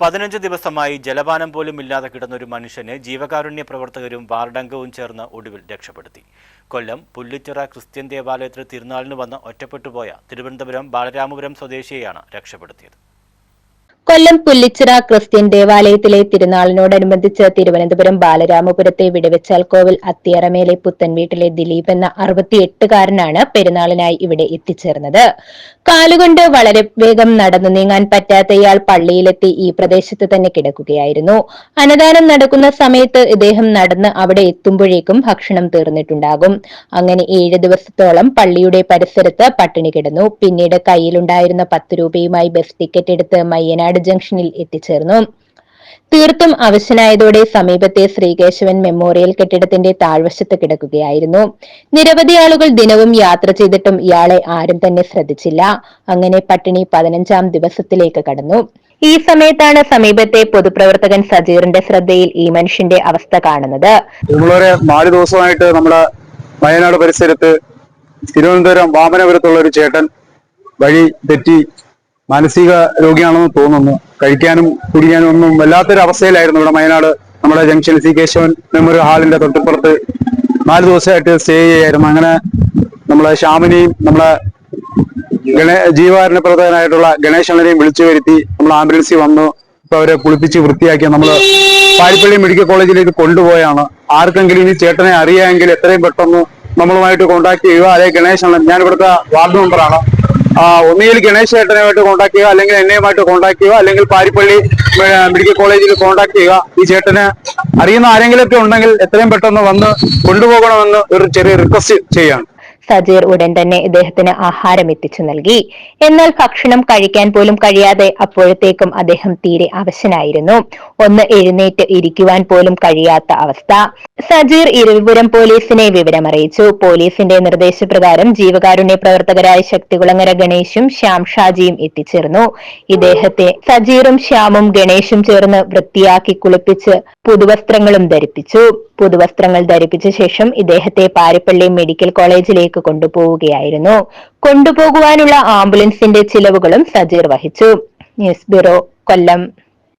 പതിനഞ്ച് ദിവസമായി ജലപാനം പോലും ഇല്ലാതെ കിടന്ന ഒരു മനുഷ്യനെ ജീവകാരുണ്യ പ്രവർത്തകരും വാർഡംഗവും ചേർന്ന് ഒടുവിൽ രക്ഷപ്പെടുത്തി. കൊല്ലം പുല്ലുച്ചിറ ക്രിസ്ത്യൻ ദേവാലയത്തിൽ തിരുനാളിന് വന്ന് ഒറ്റപ്പെട്ടുപോയ തിരുവനന്തപുരം ബാലരാമപുരം സ്വദേശിയെയാണ് രക്ഷപ്പെടുത്തിയത്. കൊല്ലം പുല്ലിച്ചിറ ക്രിസ്ത്യൻ ദേവാലയത്തിലെ തിരുനാളിനോടനുബന്ധിച്ച് തിരുവനന്തപുരം ബാലരാമപുരത്തെ വിടവെച്ചാൽ കോവിൽ അത്തിയറമേലെ പുത്തൻ വീട്ടിലെ ദിലീപ് എന്ന അറുപത്തിയെട്ടുകാരനാണ് പെരുന്നാളിനായി ഇവിടെ എത്തിച്ചേർന്നത്. കാലുകൊണ്ട് വളരെ വേഗം നടന്നു നീങ്ങാൻ പറ്റാത്ത ഇയാൾ പള്ളിയിലെത്തി ഈ പ്രദേശത്ത് തന്നെ കിടക്കുകയായിരുന്നു. അന്നദാനം നടക്കുന്ന സമയത്ത് ഇദ്ദേഹം നടന്ന് അവിടെ എത്തുമ്പോഴേക്കും ഭക്ഷണം തീർന്നിട്ടുണ്ടാകും. അങ്ങനെ ഏഴ് ദിവസത്തോളം പള്ളിയുടെ പരിസരത്ത് പട്ടിണി കിടന്നു. പിന്നീട് കയ്യിലുണ്ടായിരുന്ന പത്ത് രൂപയുമായി ബസ് ടിക്കറ്റ് എടുത്ത് മയ്യനാട് ജംഗ്ഷനിൽ എത്തിച്ചേർന്നു. തീർത്തും അവശനായതോടെ സമീപത്തെ ശ്രീകേശവൻ മെമ്മോറിയൽ കെട്ടിടത്തിന്റെ താഴ്വശത്ത് കിടക്കുകയായിരുന്നു. നിരവധി ആളുകൾ ദിനവും യാത്ര ചെയ്തിട്ടും ഇയാളെ ആരും തന്നെ ശ്രദ്ധിച്ചില്ല. അങ്ങനെ പട്ടിണി പതിനഞ്ചാം ദിവസത്തിലേക്ക് കടന്നു. ഈ സമയത്താണ് സമീപത്തെ പൊതുപ്രവർത്തകൻ സജീറിന്റെ ശ്രദ്ധയിൽ ഈ മനുഷ്യന്റെ അവസ്ഥ കാണുന്നത്. നാല് ദിവസമായിട്ട് നമ്മുടെ വയനാട് പരിസരത്ത് തിരുവനന്തപുരം വാമനപുരത്തുള്ള ഒരു ചേട്ടൻ വഴി തെറ്റി മാനസിക രോഗിയാണെന്ന് തോന്നുന്നു. കഴിക്കാനും കുടിക്കാനും ഒന്നും വല്ലാത്തൊരു അവസ്ഥയിലായിരുന്നു ഇവിടെ വയനാട് നമ്മുടെ ജംഗ്ഷൻ സി കേശവൻ മെമ്മോറിയൽ ഹാളിന്റെ തൊട്ടിപ്പുറത്ത് നാല് ദിവസമായിട്ട് സ്റ്റേ ചെയ്യായിരുന്നു. അങ്ങനെ നമ്മളെ ശ്യാമിനെയും നമ്മളെ ഗണേ ജീവകാരുണ്യ പ്രവർത്തകനായിട്ടുള്ള ഗണേശനെയും വിളിച്ചു വരുത്തി നമ്മൾ ആംബുലൻസിൽ വന്നു. ഇപ്പൊ അവരെ കുളിപ്പിച്ച് വൃത്തിയാക്കി നമ്മൾ പാരിപ്പള്ളി മെഡിക്കൽ കോളേജിലേക്ക് കൊണ്ടുപോയാണ്. ആർക്കെങ്കിലും ഈ ചേട്ടനെ അറിയാമെങ്കിൽ എത്രയും പെട്ടെന്ന് നമ്മളുമായിട്ട് കോൺടാക്ട് ചെയ്യുക. അതേ ഗണേശ് ഞാൻ ഇവിടുത്തെ വാർഡ് മെമ്പറാണ്. ഒന്നുകിൽ ഗണേശ് ചേട്ടനുമായിട്ട് കോൺടാക്ട് ചെയ്യുക അല്ലെങ്കിൽ എന്നെയുമായിട്ട് കോൺടാക്ട് ചെയ്യുക അല്ലെങ്കിൽ പാരിപ്പള്ളി മെഡിക്കൽ കോളേജിൽ കോൺടാക്ട് ചെയ്യുക. ഈ ചേട്ടന് അറിയുന്ന ആരെങ്കിലുമൊക്കെ ഉണ്ടെങ്കിൽ എത്രയും പെട്ടെന്ന് വന്ന് കൊണ്ടുപോകണമെന്ന് ഒരു ചെറിയ റിക്വസ്റ്റ് ചെയ്യാണ് സജീർ ഉടൻ തന്നെ ഇദ്ദേഹത്തിന് ആഹാരം എത്തിച്ചു നൽകി. എന്നാൽ ഭക്ഷണം കഴിക്കാൻ പോലും കഴിയാതെ അപ്പോഴത്തേക്കും അദ്ദേഹം തീരെ അവശനായിരുന്നു. ഒന്ന് എഴുന്നേറ്റ് ഇരിക്കുവാൻ പോലും കഴിയാത്ത അവസ്ഥ. സജീർ ഇരവിപുരം പോലീസിനെ വിവരമറിയിച്ചു. പോലീസിന്റെ നിർദ്ദേശപ്രകാരം ജീവകാരുണ്യ പ്രവർത്തകരായ ശക്തികുളങ്ങര ഗണേശും ശ്യാം ഷാജിയും എത്തിച്ചേർന്നു. ഇദ്ദേഹത്തെ സജീറും ശ്യാമും ഗണേശും ചേർന്ന് വൃത്തിയാക്കി കുളിപ്പിച്ച് പുതുവസ്ത്രങ്ങളും ധരിപ്പിച്ചു. പുതുവസ്ത്രങ്ങൾ ധരിപ്പിച്ച ശേഷം ഇദ്ദേഹത്തെ പാരിപ്പള്ളി മെഡിക്കൽ കോളേജിലേക്ക് കൊണ്ടുപോവുകയായിരുന്നു. കൊണ്ടുപോകുവാനുള്ള ആംബുലൻസിന്റെ ചിലവുകളും സജീർ വഹിച്ചു. News bureau Kollam.